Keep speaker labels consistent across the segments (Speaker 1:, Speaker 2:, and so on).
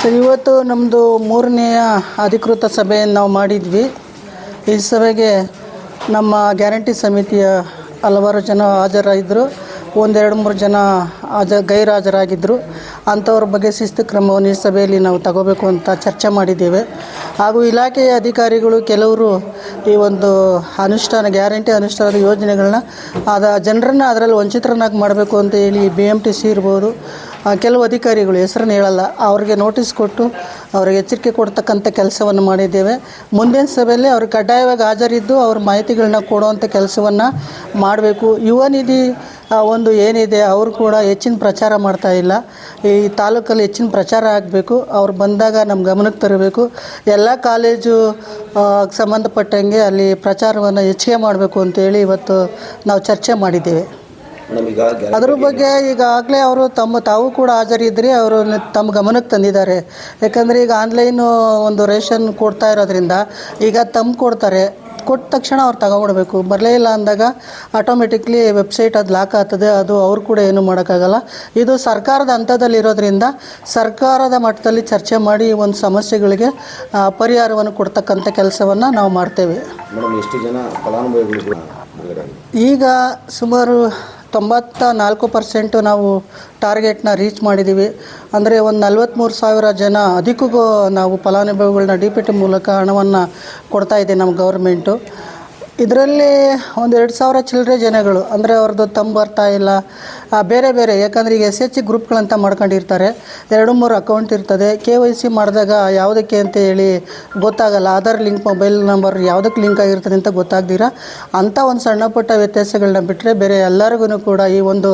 Speaker 1: Sir, ಇವತ್ತು ನಮ್ಮದು ಮೂರನೆಯ ಅಧಿಕೃತ ಸಭೆಯನ್ನು ನಾವು ಮಾಡಿದ್ವಿ. ಈ ಸಭೆಗೆ ನಮ್ಮ ಗ್ಯಾರಂಟಿ ಸಮಿತಿಯ ಹಲವಾರು ಜನ ಹಾಜರಾಗಿದ್ದರು ಒಂದೆರಡು ಮೂರು ಜನ ಹಾಜ ಗೈರಾಜರಾಗಿದ್ದರು ಅಂಥವ್ರ ಬಗ್ಗೆ ಶಿಸ್ತು ಕ್ರಮವನ್ನು ಈ ಸಭೆಯಲ್ಲಿ ನಾವು ತಗೋಬೇಕು ಅಂತ ಚರ್ಚೆ ಮಾಡಿದ್ದೇವೆ. ಹಾಗೂ ಇಲಾಖೆಯ ಅಧಿಕಾರಿಗಳು ಕೆಲವರು ಈ ಒಂದು ಅನುಷ್ಠಾನ, ಗ್ಯಾರಂಟಿ ಅನುಷ್ಠಾನದ ಯೋಜನೆಗಳನ್ನ ಅದ ಜನರನ್ನು ಅದರಲ್ಲಿ ವಂಚಿತರನ್ನಾಗಿ ಮಾಡಬೇಕು ಅಂತ ಹೇಳಿ ಬಿ ಎಂ ಟಿ ಸಿ ಇರ್ಬೋದು ಕೆಲವು ಅಧಿಕಾರಿಗಳು ಹೆಸರನ್ನು ಹೇಳಲ್ಲ. ಅವರಿಗೆ ನೋಟಿಸ್ ಕೊಟ್ಟು ಅವ್ರಿಗೆ ಎಚ್ಚರಿಕೆ ಕೊಡ್ತಕ್ಕಂಥ ಕೆಲಸವನ್ನು ಮಾಡಿದ್ದೇವೆ. ಮುಂದಿನ ಸಭೆಯಲ್ಲಿ ಅವರು ಕಡ್ಡಾಯವಾಗಿ ಹಾಜರಿದ್ದು ಅವ್ರ ಮಾಹಿತಿಗಳನ್ನ ಕೊಡುವಂಥ ಕೆಲಸವನ್ನು ಮಾಡಬೇಕು. ಯುವ ನಿಧಿ ಒಂದು ಏನಿದೆ ಅವರು ಕೂಡ ಹೆಚ್ಚಿನ ಪ್ರಚಾರ ಮಾಡ್ತಾ ಇಲ್ಲ. ಈ ತಾಲೂಕಲ್ಲಿ ಹೆಚ್ಚಿನ ಪ್ರಚಾರ ಆಗಬೇಕು. ಅವ್ರು ಬಂದಾಗ ನಮ್ಮ ಗಮನಕ್ಕೆ ತರಬೇಕು. ಎಲ್ಲ ಕಾಲೇಜು ಸಂಬಂಧಪಟ್ಟಂಗೆ ಅಲ್ಲಿ ಪ್ರಚಾರವನ್ನು ಹೆಚ್ಚಿಗೆ ಮಾಡಬೇಕು ಅಂತೇಳಿ ಇವತ್ತು ನಾವು ಚರ್ಚೆ ಮಾಡಿದ್ದೇವೆ. ಅದ್ರ ಬಗ್ಗೆ ಈಗಾಗಲೇ ಅವರು ತಮ್ಮ ತಾವು ಕೂಡ ಹಾಜರಿದ್ರಿ ಅವರು ತಮ್ಮ ಗಮನಕ್ಕೆ ತಂದಿದ್ದಾರೆ. ಯಾಕಂದರೆ ಈಗ ಆನ್ಲೈನು ಒಂದು ರೇಷನ್ ಕೊಡ್ತಾ ಇರೋದ್ರಿಂದ ಈಗ ತಮ್ಮ ಕೊಡ್ತಾರೆ ಕೊಟ್ಟ ತಕ್ಷಣ ಅವ್ರು ತಗೊಂಡ್ಬಿಡ್ಬೇಕು. ಬರಲೇ ಇಲ್ಲ ಅಂದಾಗ ಆಟೋಮೆಟಿಕ್ಲಿ ವೆಬ್ಸೈಟ್ ಅದು ಲಾಕ್ ಆಗ್ತದೆ ಅದು ಅವ್ರು ಕೂಡ ಏನು ಮಾಡೋಕ್ಕಾಗಲ್ಲ. ಇದು ಸರ್ಕಾರದ ಹಂತದಲ್ಲಿರೋದ್ರಿಂದ ಸರ್ಕಾರದ ಮಟ್ಟದಲ್ಲಿ ಚರ್ಚೆ ಮಾಡಿ ಈ ಒಂದು ಸಮಸ್ಯೆಗಳಿಗೆ ಪರಿಹಾರವನ್ನು ಕೊಡ್ತಕ್ಕಂಥ ಕೆಲಸವನ್ನು ನಾವು ಮಾಡ್ತೇವೆ.
Speaker 2: ಮೇಡಮ್ ಎಷ್ಟು ಜನ ಫಲಾನುಭವಿಗಳು?
Speaker 1: ಈಗ ಸುಮಾರು ತೊಂಬತ್ತ ನಾಲ್ಕು ಪರ್ಸೆಂಟು ನಾವು ಟಾರ್ಗೆಟ್ನ ರೀಚ್ ಮಾಡಿದ್ದೀವಿ. ಅಂದರೆ ಒಂದು ನಲ್ವತ್ತ್ಮೂರು ಸಾವಿರ ಜನ ಅದಕ್ಕೂ ನಾವು ಫಲಾನುಭವಿಗಳನ್ನ ಡಿ ಪಿ ಟಿ ಮೂಲಕ ಹಣವನ್ನು ಕೊಡ್ತಾ ಇದೆ ನಮ್ಮ ಗೌರ್ಮೆಂಟು. ಇದರಲ್ಲಿ ಒಂದು ಎರಡು ಸಾವಿರ ಚಿಲ್ಲರೆ ಜನಗಳು, ಅಂದರೆ ಅವ್ರದ್ದು ತಂಬರ್ತಾ ಬರ್ತಾ ಇಲ್ಲ ಬೇರೆ ಬೇರೆ, ಯಾಕಂದರೆ ಈಗ ಎಸ್ ಎಚ್ ಜಿ ಗ್ರೂಪ್ಗಳಂತ ಮಾಡ್ಕೊಂಡಿರ್ತಾರೆ. ಎರಡು ಮೂರು ಅಕೌಂಟ್ ಇರ್ತದೆ. ಕೆ ವೈ ಸಿ ಮಾಡಿದಾಗ ಯಾವುದಕ್ಕೆ ಅಂತ ಹೇಳಿ ಗೊತ್ತಾಗಲ್ಲ. ಆಧಾರ್ ಲಿಂಕ್, ಮೊಬೈಲ್ ನಂಬರ್ ಯಾವುದಕ್ಕೆ ಲಿಂಕ್ ಆಗಿರ್ತದೆ ಅಂತ ಗೊತ್ತಾಗ್ದಿರ. ಅಂಥ ಒಂದು ಸಣ್ಣ ಪುಟ್ಟ ವ್ಯತ್ಯಾಸಗಳನ್ನ ಬಿಟ್ಟರೆ ಬೇರೆ ಎಲ್ಲರಿಗೂ ಕೂಡ ಈ ಒಂದು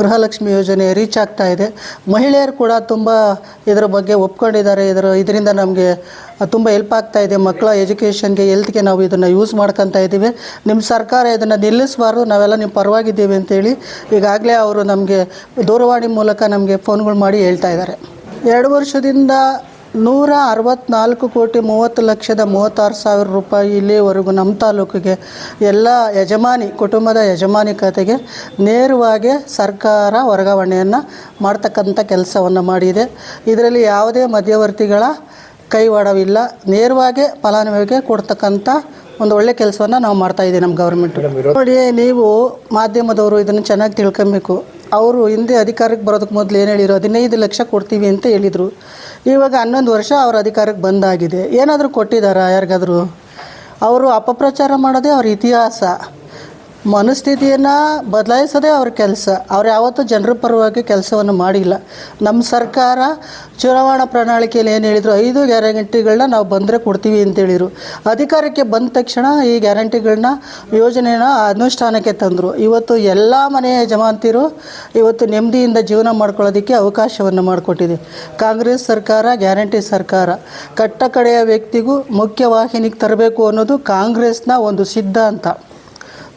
Speaker 1: ಗೃಹಲಕ್ಷ್ಮಿ ಯೋಜನೆ ರೀಚ್ ಆಗ್ತಾ ಇದೆ. ಮಹಿಳೆಯರು ಕೂಡ ತುಂಬ ಇದರ ಬಗ್ಗೆ ಒಪ್ಕೊಂಡಿದ್ದಾರೆ. ಇದರ, ಇದರಿಂದ ನಮಗೆ ತುಂಬ ಹೆಲ್ಪ್ ಆಗ್ತಾ ಇದೆ. ಮಕ್ಕಳ ಎಜುಕೇಷನ್ಗೆ, ಹೆಲ್ತ್ಗೆ ನಾವು ಇದನ್ನು ಯೂಸ್ ಮಾಡ್ಕೊತಾ ಇದ್ದೀವಿ ನಿಮ್ಮ ಸರ್ಕಾರ ಇದನ್ನು ನಿಲ್ಲಿಸಬಾರ್ದು. ನಾವೆಲ್ಲ ನಿಮ್ಮ ಪರವಾಗಿದ್ದೀವಿ ಅಂತೇಳಿ ಈಗಾಗಲೇ ಅವರು ನಮಗೆ ದೂರವಾಣಿ ಮೂಲಕ ನಮಗೆ ಫೋನ್ಗಳು ಮಾಡಿ ಹೇಳ್ತಾ ಇದ್ದಾರೆ. ಎರಡು ವರ್ಷದಿಂದ ನೂರ ಅರವತ್ತ್ನಾಲ್ಕು ಕೋಟಿ ಮೂವತ್ತು ಲಕ್ಷದ ಮೂವತ್ತಾರು ಸಾವಿರ ರೂಪಾಯಿ ಇಲ್ಲಿವರೆಗೂ ನಮ್ಮ ತಾಲೂಕಿಗೆ ಎಲ್ಲ ಯಜಮಾನಿ, ಕುಟುಂಬದ ಯಜಮಾನಿ ಖಾತೆಗೆ ನೇರವಾಗಿ ಸರ್ಕಾರ ವರ್ಗಾವಣೆಯನ್ನು ಮಾಡ್ತಕ್ಕಂಥ ಕೆಲಸವನ್ನು ಮಾಡಿದೆ. ಇದರಲ್ಲಿ ಯಾವುದೇ ಮಧ್ಯವರ್ತಿಗಳ ಕೈವಾಡವಿಲ್ಲ. ನೇರವಾಗಿ ಫಲಾನುಭವಿಗೆ ಕೊಡ್ತಕ್ಕಂಥ ಒಂದು ಒಳ್ಳೆ ಕೆಲಸವನ್ನ ನಾವು ಮಾಡ್ತಾ ಇದ್ದೀವಿ ನಮ್ಮ ಗೌರ್ಮೆಂಟ್ ನೋಡಿ ನೀವು ಮಾಧ್ಯಮದವರು ಇದನ್ನು ಚೆನ್ನಾಗಿ ತಿಳ್ಕೊಬೇಕು. ಅವರು ಹಿಂದೆ ಅಧಿಕಾರಕ್ಕೆ ಬರೋದಕ್ಕೆ ಮೊದಲು ಏನು ಹೇಳಿದ್ರು? ಹದಿನೈದು ಲಕ್ಷ ಕೊಡ್ತೀವಿ ಅಂತ ಹೇಳಿದರು. ಇವಾಗ ಹನ್ನೊಂದು ವರ್ಷ ಅವ್ರ ಅಧಿಕಾರಕ್ಕೆ ಬಂದಾಗಿದೆ. ಏನಾದರೂ ಕೊಟ್ಟಿದ್ದಾರಾ ಯಾರಿಗಾದರೂ? ಅವರು ಅಪಪ್ರಚಾರ ಮಾಡೋದೇ ಅವ್ರ ಇತಿಹಾಸ. ಮನಸ್ಥಿತಿಯನ್ನು ಬದಲಾಯಿಸೋದೇ ಅವ್ರ ಕೆಲಸ. ಅವ್ರು ಯಾವತ್ತೂ ಜನರ ಪರವಾಗಿ ಕೆಲಸವನ್ನು ಮಾಡಿಲ್ಲ. ನಮ್ಮ ಸರ್ಕಾರ ಚುನಾವಣಾ ಪ್ರಣಾಳಿಕೆಯಲ್ಲಿ ಏನು ಹೇಳಿದರು, ಐದು ಗ್ಯಾರಂಟಿಗಳನ್ನ ನಾವು ಬಂದರೆ ಕೊಡ್ತೀವಿ ಅಂತೇಳಿದರು ಅಧಿಕಾರಕ್ಕೆ ಬಂದ ತಕ್ಷಣ ಈ ಗ್ಯಾರಂಟಿಗಳನ್ನ ಯೋಜನೆನ ಅನುಷ್ಠಾನಕ್ಕೆ ತಂದರು. ಇವತ್ತು ಎಲ್ಲ ಮನೆಯ ಯಜಮಾಂತಿರು ಇವತ್ತು ನೆಮ್ಮದಿಯಿಂದ ಜೀವನ ಮಾಡ್ಕೊಳ್ಳೋದಕ್ಕೆ ಅವಕಾಶವನ್ನು ಮಾಡಿಕೊಟ್ಟಿದೆ. ಕಾಂಗ್ರೆಸ್ ಸರ್ಕಾರ, ಗ್ಯಾರಂಟಿ ಸರ್ಕಾರ. ಕಟ್ಟ ಕಡೆಯ ವ್ಯಕ್ತಿಗೂ ಮುಖ್ಯವಾಹಿನಿಗೆ ತರಬೇಕು ಅನ್ನೋದು ಕಾಂಗ್ರೆಸ್ನ ಒಂದು ಸಿದ್ಧಾಂತ.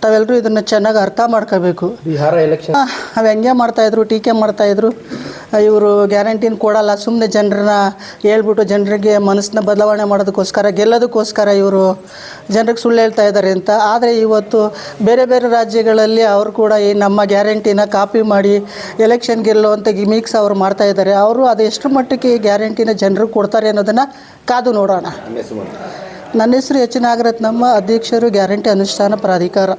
Speaker 1: ತಾವೆಲ್ಲರೂ ಇದನ್ನು ಚೆನ್ನಾಗಿ ಅರ್ಥ ಮಾಡ್ಕೋಬೇಕು
Speaker 2: ಬಿಹಾರ ಎಲೆಕ್ಷನ್
Speaker 1: ಅವು ಹೆಂಗೆ ಮಾಡ್ತಾಯಿದ್ರು ಟೀಕೆ ಮಾಡ್ತಾಯಿದ್ರು ಇವರು ಗ್ಯಾರಂಟಿನ ಕೊಡಲ್ಲ. ಸುಮ್ಮನೆ ಜನರನ್ನ ಹೇಳ್ಬಿಟ್ಟು ಜನರಿಗೆ ಮನಸ್ಸನ್ನ ಬದಲಾವಣೆ ಮಾಡೋದಕ್ಕೋಸ್ಕರ ಗೆಲ್ಲೋದಕ್ಕೋಸ್ಕರ ಇವರು ಜನರಿಗೆ ಸುಳ್ಳು ಹೇಳ್ತಾ ಇದ್ದಾರೆ ಅಂತ. ಆದರೆ ಇವತ್ತು ಬೇರೆ ಬೇರೆ ರಾಜ್ಯಗಳಲ್ಲಿ ಅವರು ಕೂಡ ಈ ನಮ್ಮ ಗ್ಯಾರಂಟಿನ ಕಾಪಿ ಮಾಡಿ ಎಲೆಕ್ಷನ್ ಅಂತ ಗಿಮಿಕ್ಸ್ ಅವರು ಮಾಡ್ತಾ ಇದ್ದಾರೆ ಅವರು ಅದು ಎಷ್ಟು ಮಟ್ಟಕ್ಕೆ ಈ ಗ್ಯಾರಂಟಿನ ಜನರಿಗೆ ಕೊಡ್ತಾರೆ ಅನ್ನೋದನ್ನು ಕಾದು ನೋಡೋಣ. ನನ್ನ ಹೆಸರು ಎಚ್ ನಾಗರತ್ನಮ್ಮ ಅಧ್ಯಕ್ಷರು ಗ್ಯಾರಂಟಿ ಅನುಷ್ಠಾನ ಪ್ರಾಧಿಕಾರ.